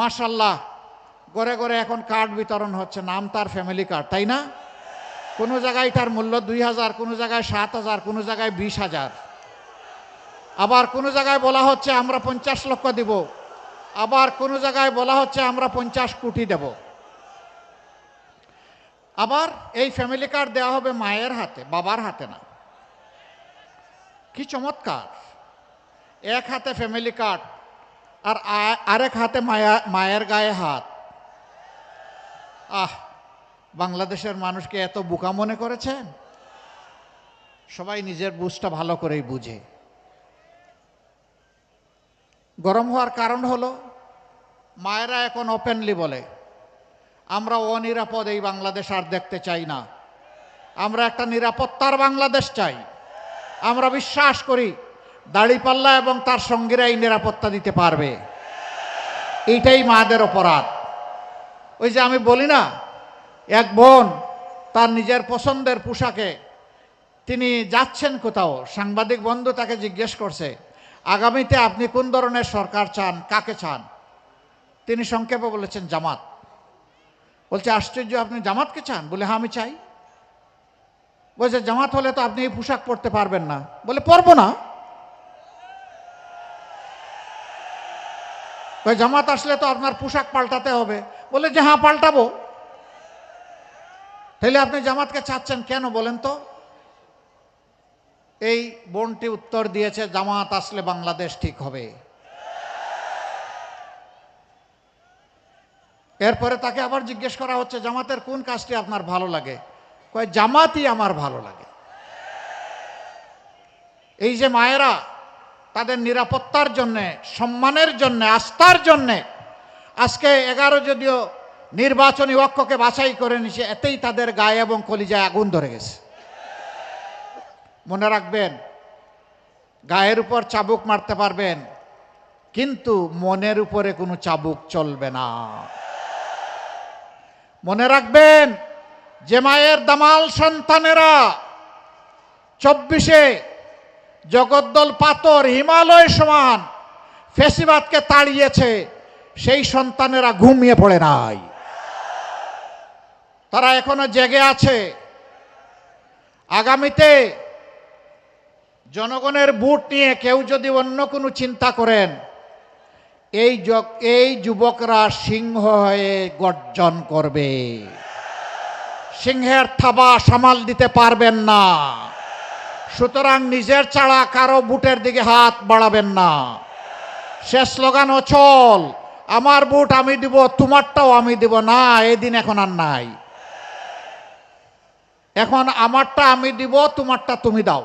মার্শাল্লাহ ঘরে ঘরে এখন কার্ড বিতরণ হচ্ছে, নাম তার ফ্যামিলি কার্ড তাই না? কোনো জায়গায় তার মূল্য দুই হাজার, কোনো জায়গায় সাত হাজার, কোনো জায়গায় বিশ হাজার। আবার কোনো জায়গায় বলা হচ্ছে আমরা পঞ্চাশ লক্ষ দিব, আবার কোনো জায়গায় বলা হচ্ছে আমরা পঞ্চাশ কোটি দেব। আবার এই ফ্যামিলি কার্ড দেওয়া হবে মায়ের হাতে, বাবার হাতে না। কি চমৎকার। এক হাতে ফ্যামিলি কার্ড আর আরেক হাতে মায়া মায়ের গায়ে হাত। আহ, বাংলাদেশের মানুষকে এত বোকা মনে করেছেন? সবাই নিজের বুঝটা ভালো করেই বুঝে। গরম হওয়ার কারণ হলো, মায়েরা এখন ওপেনলি বলে, আমরা অনিরাপদ এই বাংলাদেশ আর দেখতে চাই না। আমরা একটা নিরাপত্তার বাংলাদেশ চাই। আমরা বিশ্বাস করি দাড়িপাল্লা এবং তার সঙ্গীরা এই নিরাপত্তা দিতে পারবে। এইটাই মাদের অপরাধ। ওই যে আমি বলি না, এক বোন তার নিজের পছন্দের পোশাকে তিনি যাচ্ছেন কোথাও, সাংবাদিক বন্ধু তাকে জিজ্ঞেস করছে, আগামীতে আপনি কোন ধরনের সরকার চান, কাকে চান? তিনি সংক্ষেপে বলেছেন, জামাত। বলছে, আশ্চর্য, আপনি জামাতকে চান? বলে হ্যাঁ আমি চাই। বলছে, জামাত হলে তো আপনি এই পোশাক পরতে পারবেন না। বলে, পরবো না। কই জামাত আসলে তো আপনার পোশাক পাল্টাতে হবে। বলে যে হ্যাঁ পাল্টাবো। তাহলে আপনি জামাতকে চাচ্ছেন কেন বলেন তো? এই বোনটি উত্তর দিয়েছে, জামাত আসলে বাংলাদেশ ঠিক হবে। এরপরে তাকে আবার জিজ্ঞেস করা হচ্ছে, জামাতের কোন কাজটি আপনার ভালো লাগে? কয়, জামাতই আমার ভালো লাগে। এই যে মায়েরা তাদের নিরাপত্তার জন্যে, সম্মানের জন্যে, আস্থার জন্যে। আজকে এগারো যদিও নির্বাচনী অক্ষকে বাছাই করে নিছে, এতেই তাদের গায়ে এবং কলিজায় আগুন ধরে গেছে। মনে রাখবেন, গায়ের উপর চাবুক মারতে পারবেন, কিন্তু মনের উপরে কোনো চাবুক চলবে না। মনে রাখবেন, যে মায়ের দামাল সন্তানেরা চব্বিশে জগদ্দল পাথর হিমালয় সমান ফেসিবাদকে তাড়িয়েছে, সেই সন্তানেরা ঘুমিয়ে পড়ে নাই। তারা এখনও জেগে আছে। আগামীতে জনগণের বুট নিয়ে কেউ যদি অন্য কোনো চিন্তা করেন, এই এই যুবকরা সিংহ হয়ে গর্জন করবে। সিংহের থাবা সামাল দিতে পারবেন না। সুতরাং নিজের ছাড়া কারও বুটের দিকে হাত বাড়াবেন না। শেষ স্লোগান অচল আমার বুট আমি দিব, তোমারটাও আমি দিব। না, এদিন এখন আর নাই। এখন আমারটা আমি দিব, তোমারটা তুমি দাও।